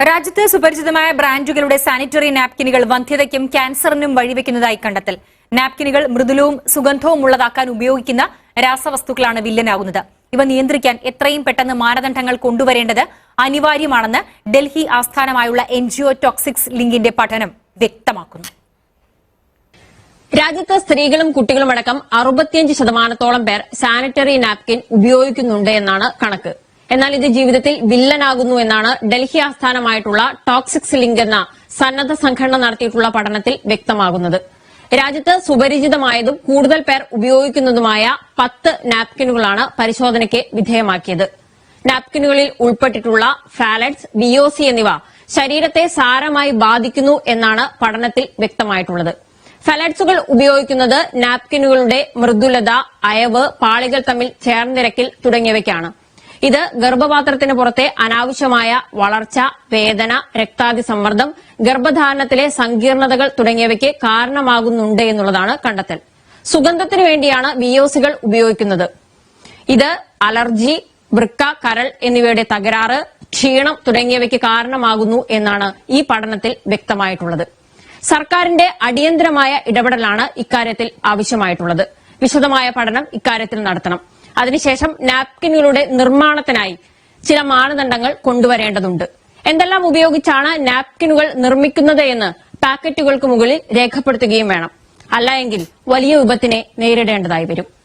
രാജ്യത്ത് സുപരിചിതമായ ബ്രാൻഡുകളുടെ സാനിറ്ററി നാപ്കിനുകൾ വന്ധ്യതയ്ക്കും ക്യാൻസറിനും വഴിവെക്കുന്നതായി കണ്ടെത്തൽ. നാപ്കിനുകൾ മൃദുലവും സുഗന്ധവും ഉള്ളതാക്കാൻ ഉപയോഗിക്കുന്ന രാസവസ്തുക്കളാണ് വില്ലനാകുന്നത്. ഇവ നിയന്ത്രിക്കാൻ എത്രയും പെട്ടെന്ന് മാനദണ്ഡങ്ങൾ കൊണ്ടുവരേണ്ടത് അനിവാര്യമാണെന്ന് ഡൽഹി ആസ്ഥാനമായുള്ള എൻജിഒ ടോക്സിക്സ് ലിങ്കിന്റെ പഠനം വ്യക്തമാക്കുന്നു. രാജ്യത്ത് സ്ത്രീകളും കുട്ടികളുമടക്കം അറുപത്തിയഞ്ച് ശതമാനത്തോളം പേർ സാനിറ്ററി നാപ്കിൻ ഉപയോഗിക്കുന്നുണ്ട് എന്നാണ് കണക്ക്. എന്നാൽ ഇത് ജീവിതത്തിൽ വില്ലനാകുന്നു എന്നാണ് ഡൽഹി ആസ്ഥാനമായിട്ടുള്ള ടോക്സിക്സ് ലിങ്ക് എന്ന സന്നദ്ധ സംഘടന നടത്തിയിട്ടുള്ള പഠനത്തിൽ വ്യക്തമാകുന്നത്. രാജ്യത്ത് സുപരിചിതമായതും കൂടുതൽ പേർ ഉപയോഗിക്കുന്നതുമായ പത്ത് നാപ്കിനുകളാണ് പരിശോധനയ്ക്ക് വിധേയമാക്കിയത്. നാപ്കിനുകളിൽ ഉൾപ്പെട്ടിട്ടുള്ള ഫാലറ്റ്സ് ബിഒസി എന്നിവ ശരീരത്തെ സാരമായി ബാധിക്കുന്നു എന്നാണ് പഠനത്തിൽ വ്യക്തമായിട്ടുള്ളത്. ഫലറ്റ്സുകൾ ഉപയോഗിക്കുന്നത് നാപ്കിനുകളുടെ മൃദുലത അയവ് പാളികൾ തമ്മിൽ ചേർന്നിരക്കിൽ തുടങ്ങിയവയ്ക്കാണ്. ഇത് ഗർഭപാത്രത്തിന് പുറത്തെ അനാവശ്യമായ വളർച്ച വേദന രക്താതിസമ്മർദ്ദം ഗർഭധാരണത്തിലെ സങ്കീർണതകൾ തുടങ്ങിയവയ്ക്ക് കാരണമാകുന്നുണ്ട് എന്നുള്ളതാണ് കണ്ടെത്തൽ. സുഗന്ധത്തിനു വേണ്ടിയാണ് വിയോസികൾ ഉപയോഗിക്കുന്നത്. ഇത് അലർജി വൃക്ക കരൾ എന്നിവയുടെ തകരാറ് ക്ഷീണം തുടങ്ങിയവയ്ക്ക് കാരണമാകുന്നു എന്നാണ് ഈ പഠനത്തിൽ വ്യക്തമായിട്ടുള്ളത്. സർക്കാരിന്റെ അടിയന്തരമായ ഇടപെടലാണ് ഇക്കാര്യത്തിൽ ആവശ്യമായിട്ടുള്ളത്. വിശദമായ പഠനം ഇക്കാര്യത്തിൽ നടത്തണം. അതിനുശേഷം നാപ്കിനുകളുടെ നിർമ്മാണത്തിനായി ചില മാനദണ്ഡങ്ങൾ കൊണ്ടുവരേണ്ടതുണ്ട്. എന്തെല്ലാം ഉപയോഗിച്ചാണ് നാപ്കിനുകൾ നിർമ്മിക്കുന്നത് എന്ന് പാക്കറ്റുകൾക്ക് മുകളിൽ രേഖപ്പെടുത്തുകയും വേണം. അല്ല വലിയ വിപത്തിനെ നേരിടേണ്ടതായി വരും.